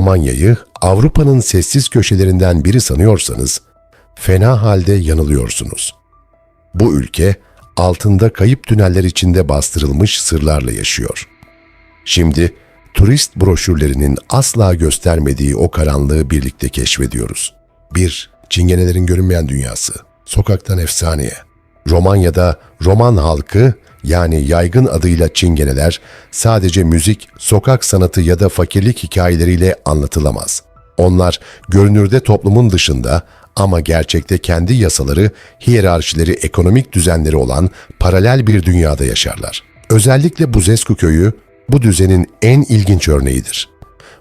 Romanya'yı Avrupa'nın sessiz köşelerinden biri sanıyorsanız fena halde yanılıyorsunuz. Bu ülke altında kayıp tüneller içinde bastırılmış sırlarla yaşıyor. Şimdi turist broşürlerinin asla göstermediği o karanlığı birlikte keşfediyoruz. 1. Çingenelerin görünmeyen dünyası. Sokaktan efsaneye. Romanya'da Roman halkı yani yaygın adıyla Çingeneler sadece müzik, sokak sanatı ya da fakirlik hikayeleriyle anlatılamaz. Onlar görünürde toplumun dışında ama gerçekte kendi yasaları, hiyerarşileri, ekonomik düzenleri olan paralel bir dünyada yaşarlar. Özellikle Buzescu köyü bu düzenin en ilginç örneğidir.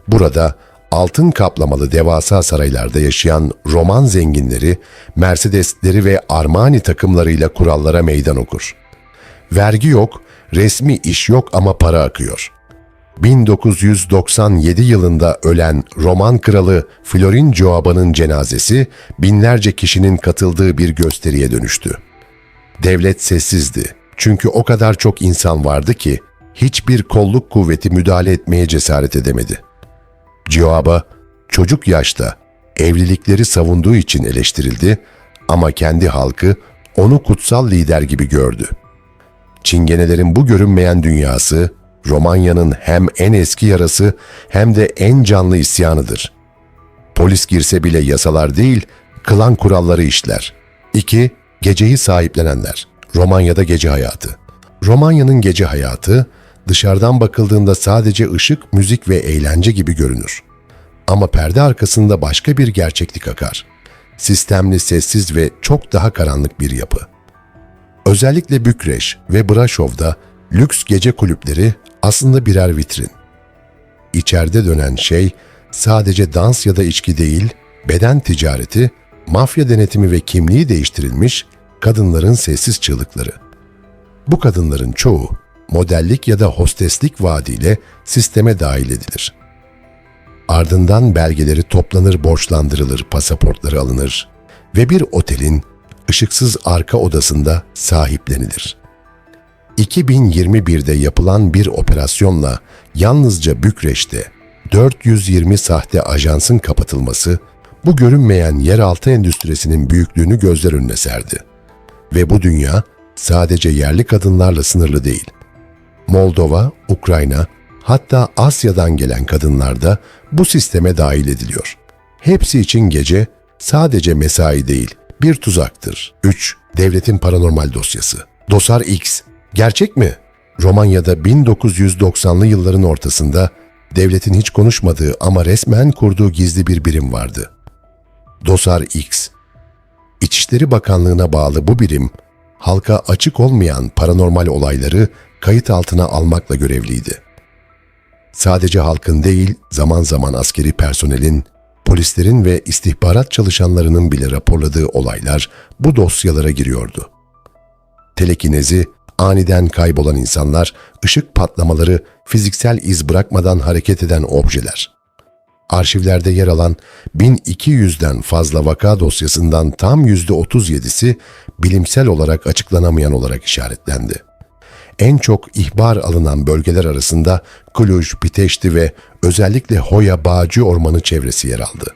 Burada altın kaplamalı devasa saraylarda yaşayan Roman zenginleri, Mercedesleri ve Armani takımlarıyla kurallara meydan okur. Vergi yok, resmi iş yok ama para akıyor. 1997 yılında ölen Roman kralı Florin Joaba'nın cenazesi binlerce kişinin katıldığı bir gösteriye dönüştü. Devlet sessizdi. Çünkü o kadar çok insan vardı ki hiçbir kolluk kuvveti müdahale etmeye cesaret edemedi. Gioaba çocuk yaşta evlilikleri savunduğu için eleştirildi ama kendi halkı onu kutsal lider gibi gördü. Çingenelerin bu görünmeyen dünyası Romanya'nın hem en eski yarası hem de en canlı isyanıdır. Polis girse bile yasalar değil, kılan kuralları işler. 2. Geceyi sahiplenenler. Romanya'da gece hayatı. Romanya'nın gece hayatı dışarıdan bakıldığında sadece ışık, müzik ve eğlence gibi görünür. Ama perde arkasında başka bir gerçeklik akar. Sistemli, sessiz ve çok daha karanlık bir yapı. Özellikle Bükreş ve Braşov'da lüks gece kulüpleri aslında birer vitrin. İçeride dönen şey sadece dans ya da içki değil, beden ticareti, mafya denetimi ve kimliği değiştirilmiş kadınların sessiz çığlıkları. Bu kadınların çoğu modellik ya da hosteslik vaadiyle sisteme dahil edilir. Ardından belgeleri toplanır, borçlandırılır, pasaportları alınır ve bir otelin ışıksız arka odasında sahiplenilir. 2021'de yapılan bir operasyonla yalnızca Bükreş'te 420 sahte ajansın kapatılması bu görünmeyen yeraltı endüstrisinin büyüklüğünü gözler önüne serdi. Ve bu dünya sadece yerli kadınlarla sınırlı değil. Moldova, Ukrayna, hatta Asya'dan gelen kadınlar da bu sisteme dahil ediliyor. Hepsi için gece sadece mesai değil, bir tuzaktır. 3. Devletin paranormal dosyası. Dosar X. Gerçek mi? Romanya'da 1990'lı yılların ortasında devletin hiç konuşmadığı ama resmen kurduğu gizli bir birim vardı. Dosar X. İçişleri Bakanlığı'na bağlı bu birim, halka açık olmayan paranormal olayları kayıt altına almakla görevliydi. Sadece halkın değil, zaman zaman askeri personelin, polislerin ve istihbarat çalışanlarının bile raporladığı olaylar bu dosyalara giriyordu. Telekinezi, aniden kaybolan insanlar, ışık patlamaları, fiziksel iz bırakmadan hareket eden objeler. Arşivlerde yer alan 1200'den fazla vaka dosyasından tam %37'si bilimsel olarak açıklanamayan olarak işaretlendi. En çok ihbar alınan bölgeler arasında Cluj, Piteşti ve özellikle Hoya Bağcı Ormanı çevresi yer aldı.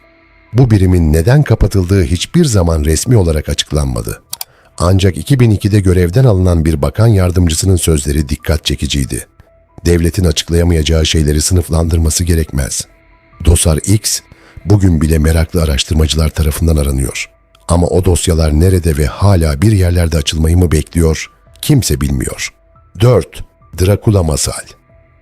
Bu birimin neden kapatıldığı hiçbir zaman resmi olarak açıklanmadı. Ancak 2002'de görevden alınan bir bakan yardımcısının sözleri dikkat çekiciydi. Devletin açıklayamayacağı şeyleri sınıflandırması gerekmez. Dosar X bugün bile meraklı araştırmacılar tarafından aranıyor. Ama o dosyalar nerede ve hala bir yerlerde açılmayı mı bekliyor? Kimse bilmiyor. 4. Drakula Masal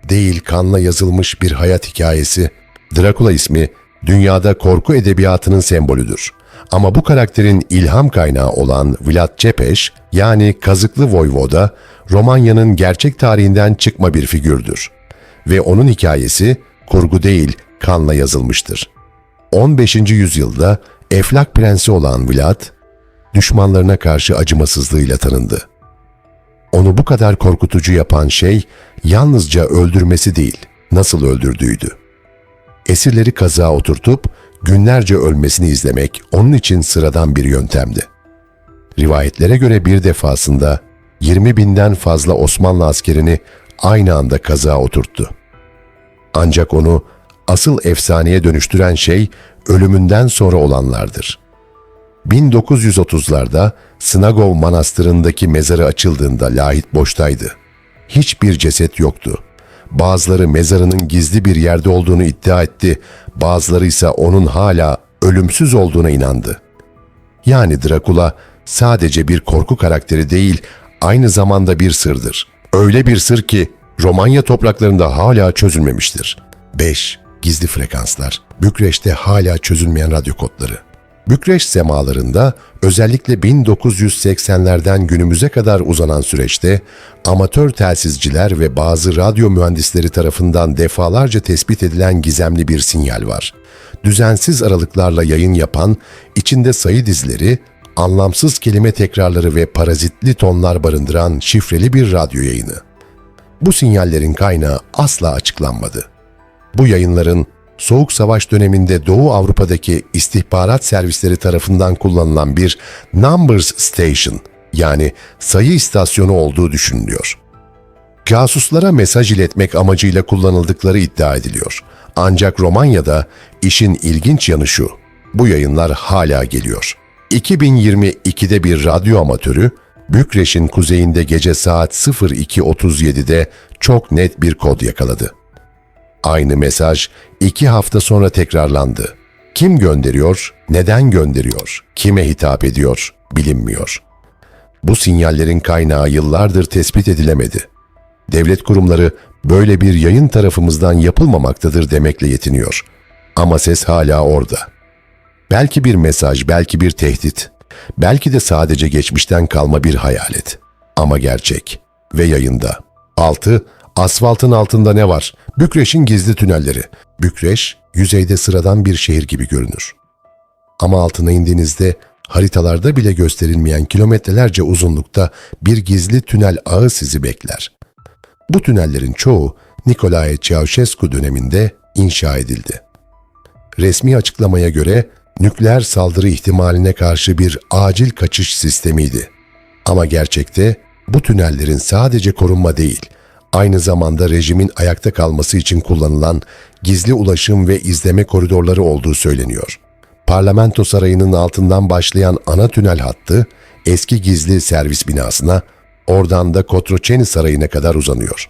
Değil kanla yazılmış bir hayat hikayesi. Drakula ismi dünyada korku edebiyatının sembolüdür. Ama bu karakterin ilham kaynağı olan Vlad Cepeş yani Kazıklı Voyvoda Romanya'nın gerçek tarihinden çıkma bir figürdür. Ve onun hikayesi kurgu değil kanla yazılmıştır. 15. yüzyılda Eflak prensi olan Vlad, düşmanlarına karşı acımasızlığıyla tanındı. Onu bu kadar korkutucu yapan şey yalnızca öldürmesi değil, nasıl öldürdüğüydü. Esirleri kazağa oturtup günlerce ölmesini izlemek onun için sıradan bir yöntemdi. Rivayetlere göre bir defasında 20 binden fazla Osmanlı askerini aynı anda kazağa oturttu. Ancak onu asıl efsaneye dönüştüren şey ölümünden sonra olanlardır. 1930'larda Snagov Manastırı'ndaki mezarı açıldığında lahit boştaydı. Hiçbir ceset yoktu. Bazıları mezarının gizli bir yerde olduğunu iddia etti, bazıları ise onun hala ölümsüz olduğuna inandı. Yani Drakula sadece bir korku karakteri değil, aynı zamanda bir sırdır. Öyle bir sır ki Romanya topraklarında hala çözülmemiştir. 5. Gizli frekanslar. Bükreş'te hala çözülmeyen radyo kodları. Bükreş semalarında özellikle 1980'lerden günümüze kadar uzanan süreçte amatör telsizciler ve bazı radyo mühendisleri tarafından defalarca tespit edilen gizemli bir sinyal var. Düzensiz aralıklarla yayın yapan, içinde sayı dizleri, anlamsız kelime tekrarları ve parazitli tonlar barındıran şifreli bir radyo yayını. Bu sinyallerin kaynağı asla açıklanmadı. Bu yayınların Soğuk Savaş döneminde Doğu Avrupa'daki istihbarat servisleri tarafından kullanılan bir numbers station yani sayı istasyonu olduğu düşünülüyor. Casuslara mesaj iletmek amacıyla kullanıldıkları iddia ediliyor. Ancak Romanya'da işin ilginç yanı şu, bu yayınlar hala geliyor. 2022'de bir radyo amatörü, Bükreş'in kuzeyinde gece saat 02.37'de çok net bir kod yakaladı. Aynı mesaj iki hafta sonra tekrarlandı. Kim gönderiyor, neden gönderiyor, kime hitap ediyor bilinmiyor. Bu sinyallerin kaynağı yıllardır tespit edilemedi. Devlet kurumları böyle bir yayın tarafımızdan yapılmamaktadır demekle yetiniyor. Ama ses hala orada. Belki bir mesaj, belki bir tehdit. Belki de sadece geçmişten kalma bir hayalet. Ama gerçek ve yayında. 6. Asfaltın altında ne var? Bükreş'in gizli tünelleri. Bükreş, yüzeyde sıradan bir şehir gibi görünür. Ama altına indiğinizde haritalarda bile gösterilmeyen kilometrelerce uzunlukta bir gizli tünel ağı sizi bekler. Bu tünellerin çoğu Nicolae Ceausescu döneminde inşa edildi. Resmi açıklamaya göre nükleer saldırı ihtimaline karşı bir acil kaçış sistemiydi. Ama gerçekte bu tünellerin sadece korunma değil, aynı zamanda rejimin ayakta kalması için kullanılan gizli ulaşım ve izleme koridorları olduğu söyleniyor. Parlamento sarayının altından başlayan ana tünel hattı eski gizli servis binasına, oradan da Kotroçeni Sarayı'na kadar uzanıyor.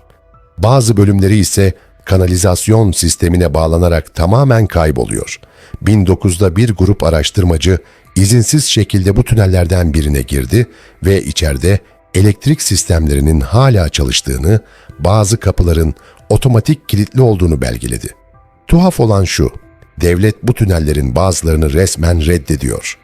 Bazı bölümleri ise kanalizasyon sistemine bağlanarak tamamen kayboluyor. 1900'da bir grup araştırmacı izinsiz şekilde bu tünellerden birine girdi ve içeride elektrik sistemlerinin hala çalıştığını, bazı kapıların otomatik kilitli olduğunu belgeledi. Tuhaf olan şu, devlet bu tünellerin bazılarını resmen reddediyor.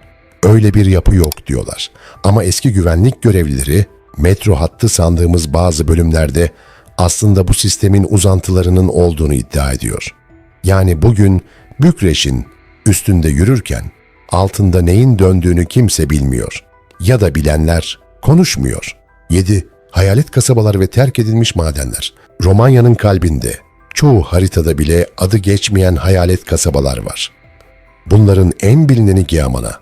Öyle bir yapı yok diyorlar. Ama eski güvenlik görevlileri metro hattı sandığımız bazı bölümlerde aslında bu sistemin uzantılarının olduğunu iddia ediyor. Yani bugün Bükreş'in üstünde yürürken altında neyin döndüğünü kimse bilmiyor. Ya da bilenler konuşmuyor. 7. Hayalet kasabalar ve terk edilmiş madenler. Romanya'nın kalbinde çoğu haritada bile adı geçmeyen hayalet kasabalar var. Bunların en bilineni Giamana.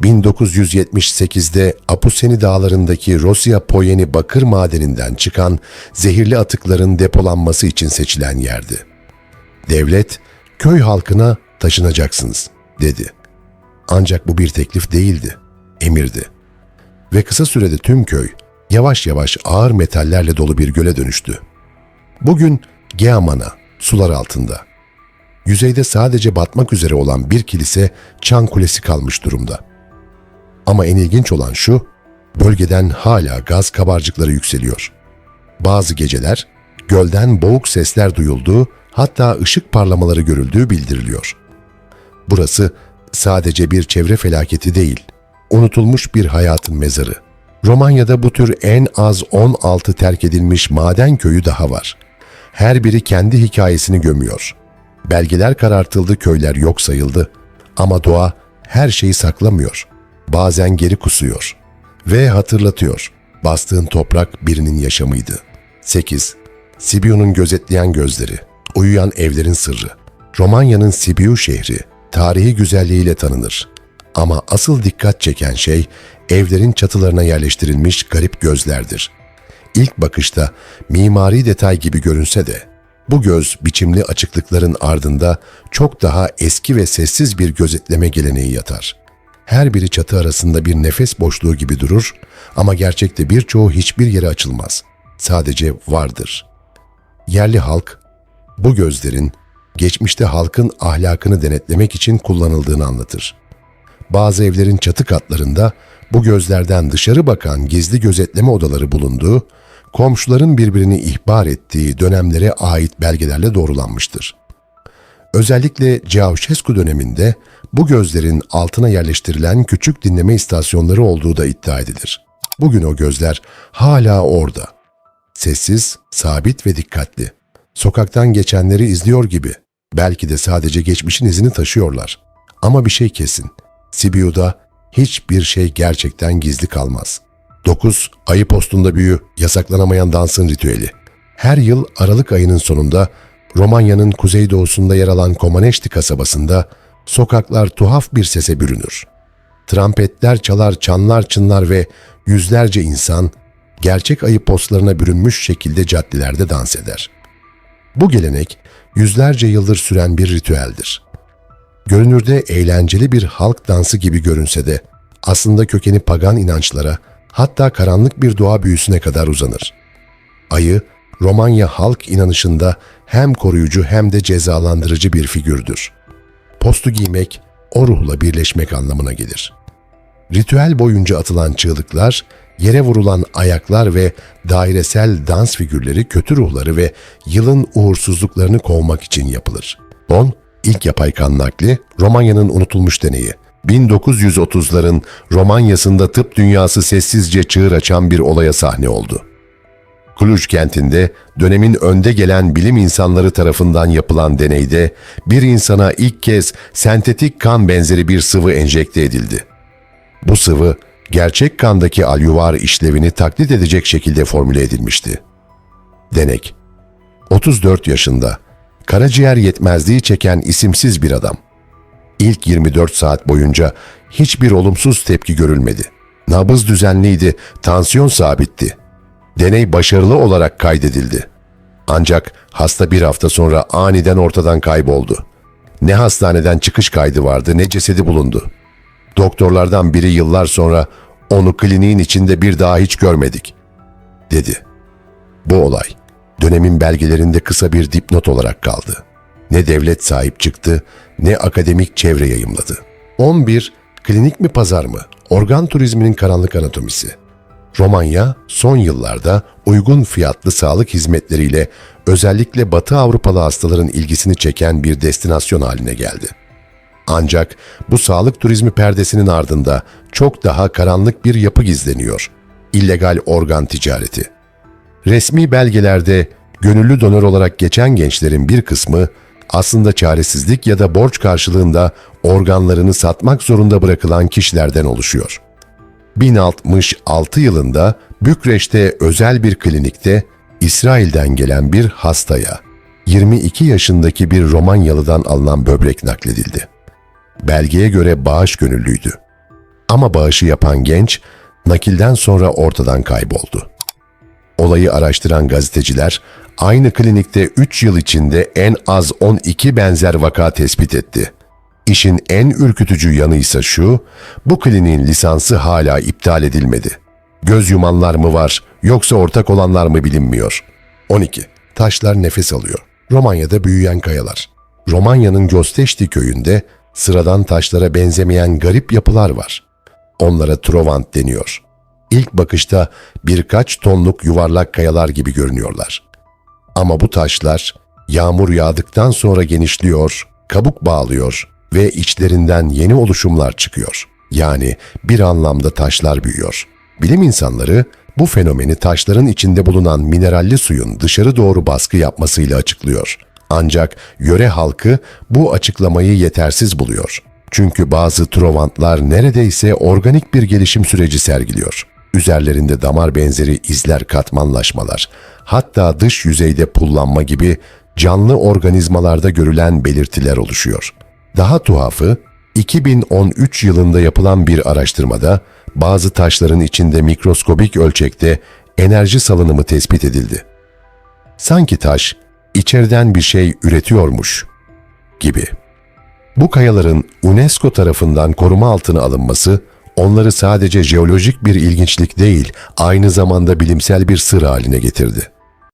1978'de Apuseni dağlarındaki Rosya Poyeni bakır madeninden çıkan zehirli atıkların depolanması için seçilen yerdi. Devlet, köy halkına taşınacaksınız dedi. Ancak bu bir teklif değildi, emirdi. Ve kısa sürede tüm köy yavaş yavaş ağır metallerle dolu bir göle dönüştü. Bugün Geamana, sular altında. Yüzeyde sadece batmak üzere olan bir kilise çan kulesi kalmış durumda. Ama en ilginç olan şu, bölgeden hala gaz kabarcıkları yükseliyor. Bazı geceler gölden boğuk sesler duyulduğu, hatta ışık parlamaları görüldüğü bildiriliyor. Burası sadece bir çevre felaketi değil, unutulmuş bir hayatın mezarı. Romanya'da bu tür en az 16 terk edilmiş maden köyü daha var. Her biri kendi hikayesini gömüyor. Belgeler karartıldı, köyler yok sayıldı. Ama doğa her şeyi saklamıyor. Bazen geri kusuyor ve hatırlatıyor. Bastığın toprak birinin yaşamıydı. 8. Sibiu'nun gözetleyen gözleri, uyuyan evlerin sırrı. Romanya'nın Sibiu şehri tarihi güzelliğiyle tanınır. Ama asıl dikkat çeken şey evlerin çatılarına yerleştirilmiş garip gözlerdir. İlk bakışta mimari detay gibi görünse de Bu göz biçimli açıklıkların ardında çok daha eski ve sessiz bir gözetleme geleneği yatar. Her biri çatı arasında bir nefes boşluğu gibi durur ama gerçekte birçoğu hiçbir yere açılmaz. Sadece vardır. Yerli halk bu gözlerin geçmişte halkın ahlakını denetlemek için kullanıldığını anlatır. Bazı evlerin çatı katlarında bu gözlerden dışarı bakan gizli gözetleme odaları bulunduğu, komşuların birbirini ihbar ettiği dönemlere ait belgelerle doğrulanmıştır. Özellikle Ceauşescu döneminde bu gözlerin altına yerleştirilen küçük dinleme istasyonları olduğu da iddia edilir. Bugün o gözler hala orada. Sessiz, sabit ve dikkatli. Sokaktan geçenleri izliyor gibi. Belki de sadece geçmişin izini taşıyorlar. Ama bir şey kesin. Sibiu'da hiçbir şey gerçekten gizli kalmaz. 9. Ayı postunda büyü, yasaklanamayan dansın ritüeli. Her yıl Aralık ayının sonunda Romanya'nın kuzeydoğusunda yer alan Komaneşti kasabasında sokaklar tuhaf bir sese bürünür. Trampetler çalar, çanlar çınlar ve yüzlerce insan gerçek ayı postlarına bürünmüş şekilde caddelerde dans eder. Bu gelenek yüzlerce yıldır süren bir ritüeldir. Görünürde eğlenceli bir halk dansı gibi görünse de aslında kökeni pagan inançlara hatta karanlık bir doğa büyüsüne kadar uzanır. Ayı, Romanya halk inanışında hem koruyucu hem de cezalandırıcı bir figürdür. Postu giymek, o ruhla birleşmek anlamına gelir. Ritüel boyunca atılan çığlıklar, yere vurulan ayaklar ve dairesel dans figürleri kötü ruhları ve yılın uğursuzluklarını kovmak için yapılır. 10. İlk yapay kan nakli, Romanya'nın unutulmuş deneyi. 1930'ların Romanya'sında tıp dünyası sessizce çığır açan bir olaya sahne oldu. Cluj kentinde dönemin önde gelen bilim insanları tarafından yapılan deneyde bir insana ilk kez sentetik kan benzeri bir sıvı enjekte edildi. Bu sıvı gerçek kandaki alüvar işlevini taklit edecek şekilde formüle edilmişti. Denek 34 yaşında, karaciğer yetmezliği çeken isimsiz bir adam. İlk 24 saat boyunca hiçbir olumsuz tepki görülmedi. Nabız düzenliydi, tansiyon sabitti. Deney başarılı olarak kaydedildi. Ancak hasta bir hafta sonra aniden ortadan kayboldu. Ne hastaneden çıkış kaydı vardı ne cesedi bulundu. Doktorlardan biri yıllar sonra onu kliniğin içinde bir daha hiç görmedik, dedi. Bu olay dönemin belgelerinde kısa bir dipnot olarak kaldı. Ne devlet sahip çıktı ne akademik çevre yayımladı. 11. Klinik mi pazar mı? Organ turizminin karanlık anatomisi. Romanya son yıllarda uygun fiyatlı sağlık hizmetleriyle özellikle Batı Avrupalı hastaların ilgisini çeken bir destinasyon haline geldi. Ancak bu sağlık turizmi perdesinin ardında çok daha karanlık bir yapı gizleniyor. İllegal organ ticareti. Resmi belgelerde gönüllü donör olarak geçen gençlerin bir kısmı aslında çaresizlik ya da borç karşılığında organlarını satmak zorunda bırakılan kişilerden oluşuyor. 1066 yılında Bükreş'te özel bir klinikte İsrail'den gelen bir hastaya 22 yaşındaki bir Romanyalı'dan alınan böbrek nakledildi. Belgeye göre bağış gönüllüydü. Ama bağışı yapan genç nakilden sonra ortadan kayboldu. Olayı araştıran gazeteciler aynı klinikte 3 yıl içinde en az 12 benzer vaka tespit etti. İşin en ürkütücü yanı ise şu, bu kliniğin lisansı hala iptal edilmedi. Göz yumanlar mı var yoksa ortak olanlar mı bilinmiyor. 12. Taşlar nefes alıyor. Romanya'da büyüyen kayalar. Romanya'nın Gösteşti köyünde sıradan taşlara benzemeyen garip yapılar var. Onlara trovant deniyor. İlk bakışta birkaç tonluk yuvarlak kayalar gibi görünüyorlar. Ama bu taşlar yağmur yağdıktan sonra genişliyor, kabuk bağlıyor ve içlerinden yeni oluşumlar çıkıyor. Yani bir anlamda taşlar büyüyor. Bilim insanları bu fenomeni taşların içinde bulunan mineralli suyun dışarı doğru baskı yapmasıyla açıklıyor. Ancak yöre halkı bu açıklamayı yetersiz buluyor. Çünkü bazı trovantlar neredeyse organik bir gelişim süreci sergiliyor. Üzerlerinde damar benzeri izler katmanlaşmalar, hatta dış yüzeyde pullanma gibi canlı organizmalarda görülen belirtiler oluşuyor. Daha tuhafı, 2013 yılında yapılan bir araştırmada bazı taşların içinde mikroskobik ölçekte enerji salınımı tespit edildi. Sanki taş içeriden bir şey üretiyormuş gibi. Bu kayaların UNESCO tarafından koruma altına alınması onları sadece jeolojik bir ilginçlik değil, aynı zamanda bilimsel bir sır haline getirdi.